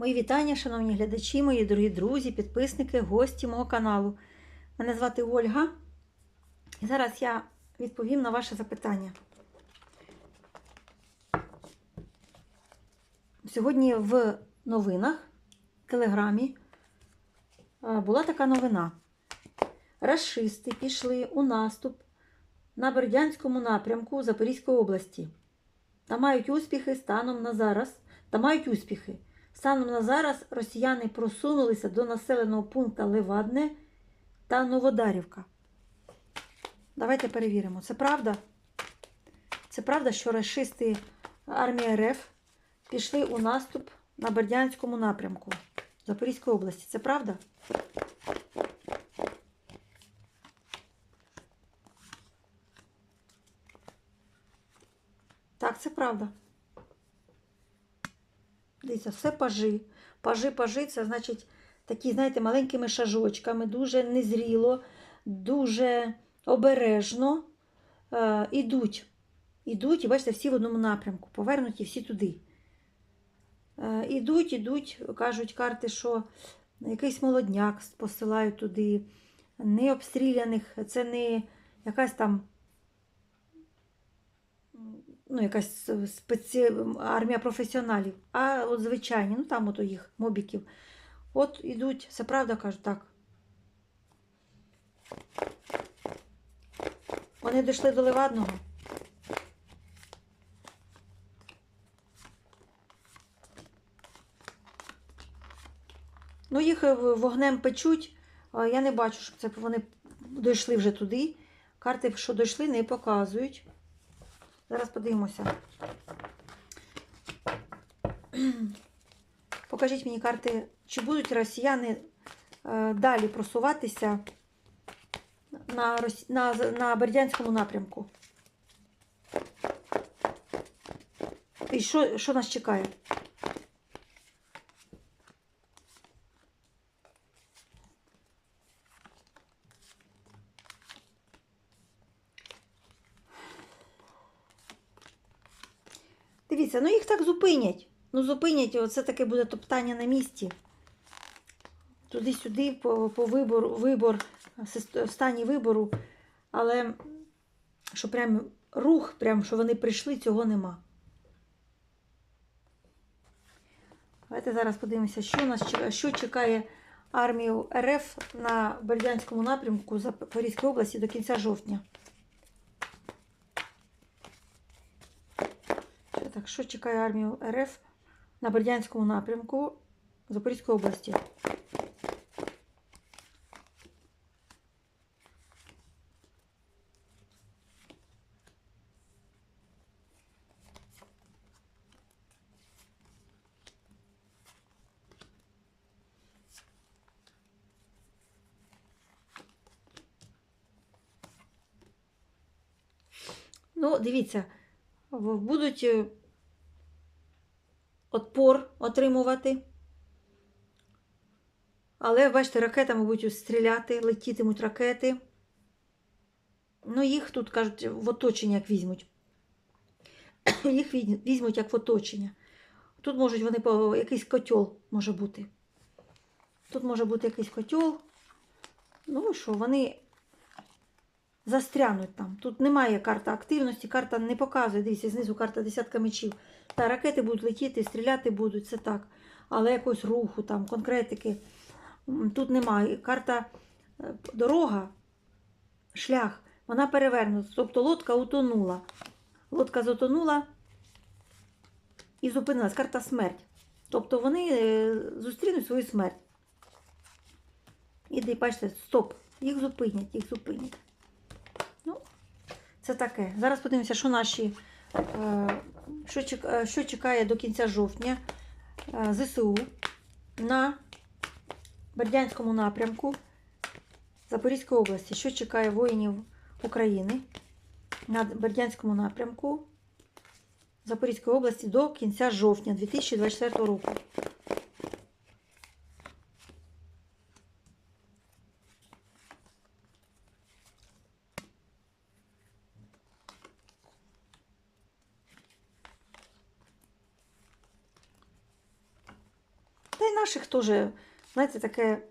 Мої вітання, шановні глядачі, мої дорогі друзі, підписники, гості мого каналу. Мене звати Ольга. І зараз я відповім на ваше запитання. Сьогодні в новинах, в телеграмі, була така новина. Рашисти пішли у наступ на Бердянському напрямку Запорізької області. Та мають успіхи станом на зараз. Та мають успіхи. Станом на зараз росіяни просунулися до населеного пункту Левадне та Новодарівка. Давайте перевіримо. Це правда? Це правда, що рашисти армії РФ пішли у наступ на Бердянському напрямку Запорізької області. Це правда? Так, це правда. Дивіться, все пажи. Пажи, пажи, це значить такі, знаєте, маленькими шажочками, дуже незріло, дуже обережно е, ідуть. Ідуть, і бачите, всі в одному напрямку, повернуті всі туди. Е, ідуть, ідуть, кажуть карти, що якийсь молодняк посилають туди, не обстріляних, це не якась там ну, якась спеці... армія професіоналів, а от звичайні, ну там от у їх мобіків. От ідуть, це правда кажуть, так. Вони дійшли до Левадного. Ну, їх е, вогнем печуть. Я не бачу, щоб це вони дійшли вже туди. Карти, що дійшли, не показують. Зараз подивимося. Покажіть мені карти, чи будуть росіяни е, далі просуватися на, на, на Бердянському напрямку. І що, що нас чекає? Дивіться, ну їх так зупинять. Ну, зупинять, оце таке буде топтання на місці. Туди-сюди, по по вибору, вибор, стані вибору. Але що прям рух, прям, що вони прийшли, цього нема. Давайте зараз подивимося, що нас що чекає армію РФ на Бердянському напрямку Запорізької області до кінця жовтня. Так, що чекає армію РФ на Бердянському напрямку Запорізької області? Ну, дивіться, будуть отпор отримувати. Але, бачите, ракетами будуть стріляти, летітимуть ракети. Ну, їх тут, кажуть, в оточення як візьмуть. Їх візьмуть як в оточення. Тут можуть вони якийсь котел може бути. Тут може бути якийсь котел. Ну що, вони застрянуть там. Тут немає карта активності, карта не показує. Дивіться, знизу карта десятка мечів. Та ракети будуть летіти, стріляти будуть, це так. Але якогось руху, там, конкретики тут немає. Карта е, дорога, шлях, вона перевернута. Тобто лодка утонула. Лодка затонула і зупинилась. Карта смерть. Тобто вони е, зустрінуть свою смерть. І бачите, стоп. Їх зупинять, їх зупинять. Ну, це таке. Зараз подивимося, що наші. Е, що чекає до кінця жовтня ЗСУ на Бердянському напрямку Запорізької області. Що чекає воїнів України на Бердянському напрямку Запорізької області до кінця жовтня 2024 року. Наших теж, знаєте, таке.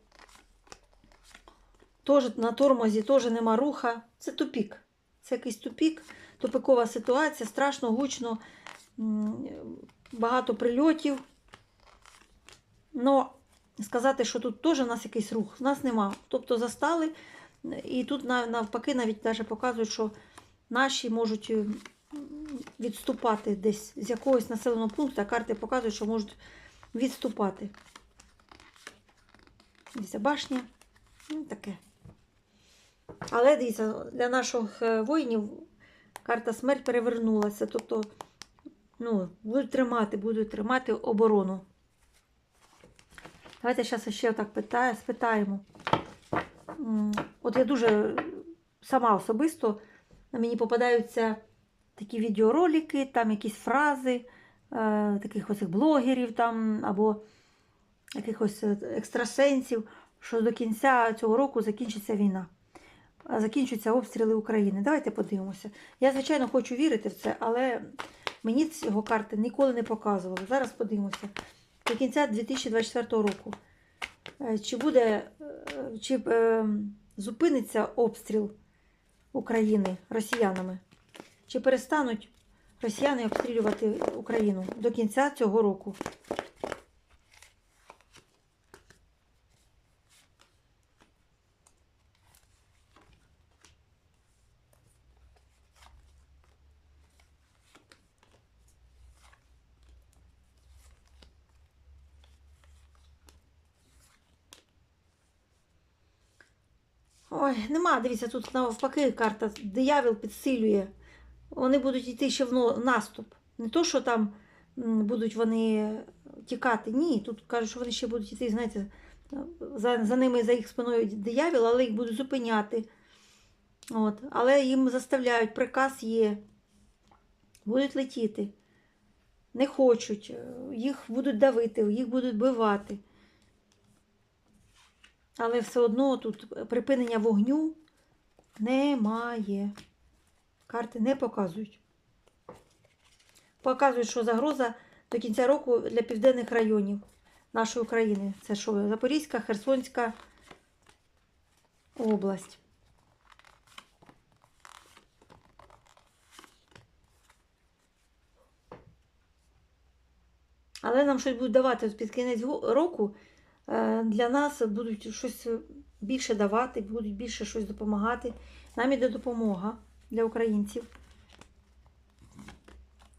Теж на тормозі теж нема руха. Це тупік. Це якийсь тупік, тупикова ситуація, страшно, гучно, багато прильотів. Но сказати, що тут теж у нас якийсь рух, у нас нема. Тобто застали, і тут навпаки навіть даже показують, що наші можуть е, відступати десь з якогось населеного пункту, а карти показують, що можуть відступати. Дивіться, башня. Ну, таке. Але дивіться, для наших е, воїнів карта смерть перевернулася. Тобто, ну, будуть тримати, будуть тримати оборону. Давайте зараз ще так питаю, спитаємо. От я дуже сама особисто мені попадаються такі відеоролики, там якісь фрази е, таких ось блогерів там, або якихось е, екстрасенсів, що до кінця цього року закінчиться війна. А Закінчуються обстріли України. Давайте подивимося. Я, звичайно, хочу вірити в це, але мені цього карти ніколи не показували. Зараз подивимося. До кінця 2024 року. Е, Чи буде, е, чи е, зупиниться обстріл України росіянами? Чи перестануть росіяни обстрілювати Україну до кінця цього року? Ой, нема, дивіться, тут навпаки карта диявол підсилює. Вони будуть йти ще в наступ. Не то, що там будуть вони тікати. Ні, тут кажуть, що вони ще будуть йти, знаєте, за, за ними, за їх спиною диявол, але їх будуть зупиняти. От. Але їм заставляють, приказ є. Будуть летіти. Не хочуть, їх будуть давити, їх будуть бивати. Але все одно тут припинення вогню немає. Карти не показують. Показують, що загроза до кінця року для південних районів нашої України. Це що? Запорізька, Херсонська область. Але нам щось будуть давати під кінець року. Е, Для нас будуть щось більше давати, будуть більше щось допомагати. Нам іде допомога для українців.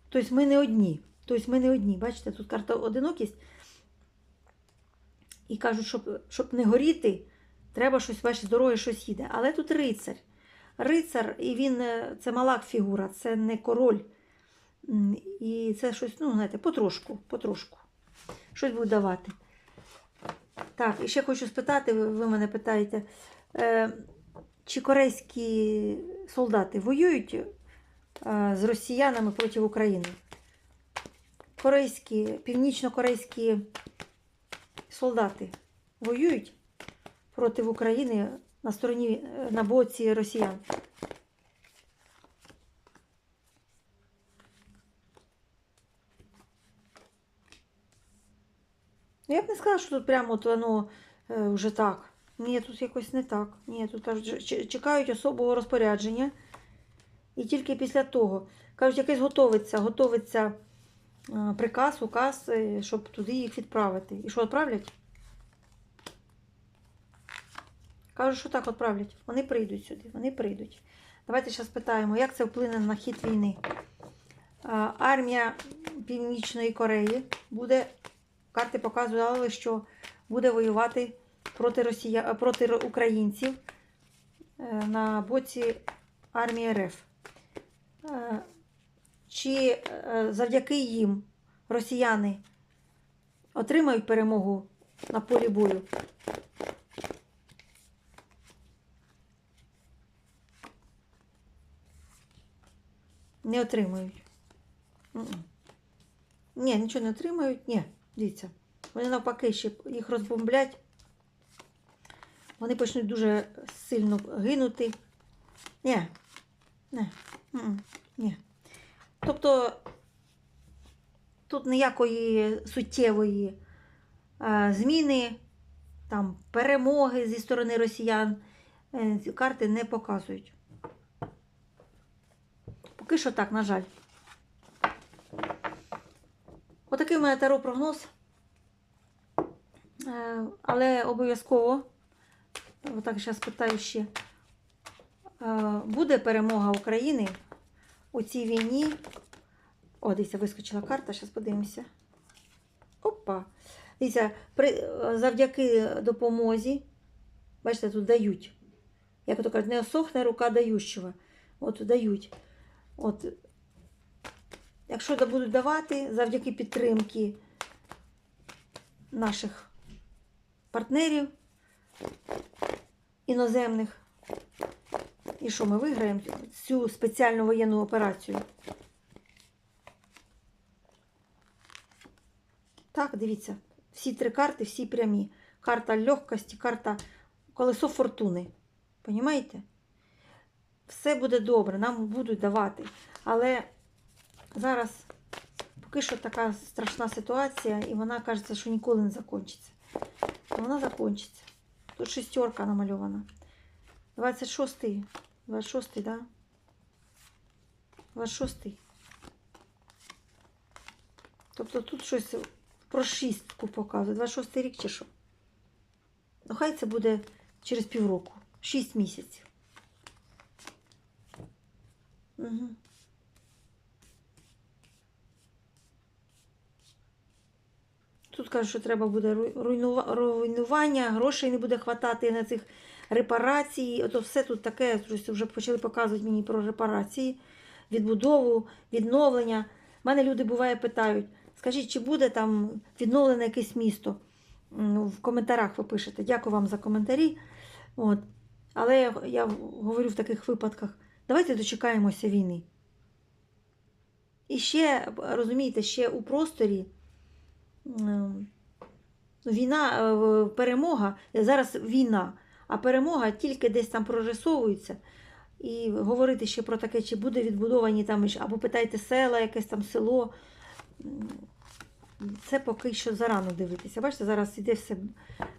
Тобто ми не одні. Тобто ми не одні. Бачите, тут карта одинокість. І кажуть, щоб, щоб не горіти, треба щось, бачите, з дороги щось їде. Але тут рицар. Рицар, і він е, це мала фігура, це не король. І це щось, ну, знаєте, потрошку, потрошку. Щось буде давати. Так, і ще хочу спитати, ви мене питаєте, е, чи корейські солдати воюють е, з росіянами проти України? Корейські, північно-корейські солдати воюють проти України на стороні е, на боці росіян. Я б не сказала, що тут прямо от воно е, вже так. Ні, тут якось не так. Ні, тут кажуть, чекають особого розпорядження. І тільки після того. Кажуть, якесь готовиться, готовиться е, приказ, указ, е, щоб туди їх відправити. І що відправлять? Кажуть, що так відправлять. Вони прийдуть сюди, вони прийдуть. Давайте зараз питаємо, як це вплине на хід війни. Армія Північної Кореї буде, карти показували, що буде воювати проти, Росія, проти українців е, на боці армії РФ. Е, Чи е, завдяки їм росіяни отримають перемогу на полі бою? Не отримають. Ні, нічого не отримають. Ні, дивіться. Вони навпаки ще їх розбомблять. Вони почнуть дуже сильно гинути. Ні. Ні. Ні. Тобто тут ніякої суттєвої е, зміни, там, перемоги зі сторони росіян е, карти не показують. Поки що так, на жаль. Отакий у мене таро прогноз. Е, Але обов'язково, отак зараз питаю ще, е, буде перемога України у цій війні. О, дивіться, вискочила карта, зараз подивимося. Опа. Дивіться, при, завдяки допомозі, бачите, тут дають. Як то кажуть, не осохне рука дающого. От дають. От, якщо будуть давати завдяки підтримки наших партнерів іноземних, і що ми виграємо цю спеціальну воєнну операцію. Так, дивіться, всі три карти, всі прямі. Карта легкості, карта колесо фортуни. Понімаєте? Все буде добре, нам будуть давати. Але зараз поки що така страшна ситуація, і вона кажеться, що ніколи не закінчиться. Вона закінчиться. Тут шестерка намальована. 26-й. 26-й, да? 26-й. Тобто тут щось про шістку показує. 26-й рік чи що? Ну, хай це буде через півроку. 6 місяців. Угу. Тут кажуть, що треба буде руйнування, грошей не буде хватати на цих репарацій. Ото все тут таке, вже почали показувати мені про репарації, відбудову, відновлення. У мене люди буває питають, скажіть, чи буде там відновлене якесь місто? В коментарях ви пишете. Дякую вам за коментарі. От. Але я, я говорю в таких випадках, давайте дочекаємося війни. І ще, розумієте, ще у просторі війна, е, перемога, зараз війна, а перемога тільки десь там прорисовується. І говорити ще про таке, чи буде відбудовані там, або питайте села, якесь там село. Це поки що зарано дивитися. Бачите, зараз іде все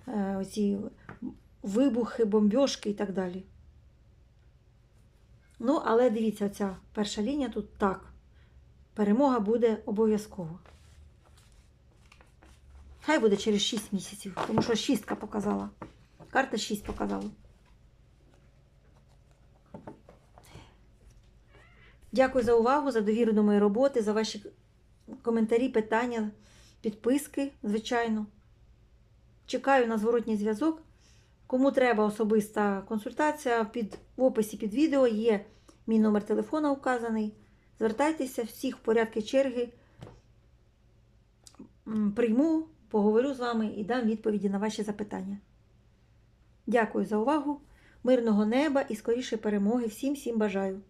е, оці вибухи, бомбьошки і так далі. Ну, але дивіться, оця перша лінія тут так. Перемога буде обов'язково. Хай буде через 6 місяців, тому що шістка показала. Карта 6 показала. Дякую за увагу, за довіру до моєї роботи, за ваші коментарі, питання, підписки, звичайно. Чекаю на зворотній зв'язок. Кому треба особиста консультація, під, в описі під відео є мій номер телефона указаний. Звертайтеся, всіх в порядку черги. Прийму, поговорю з вами і дам відповіді на ваші запитання. Дякую за увагу, мирного неба і скоріше перемоги. Всім всім бажаю!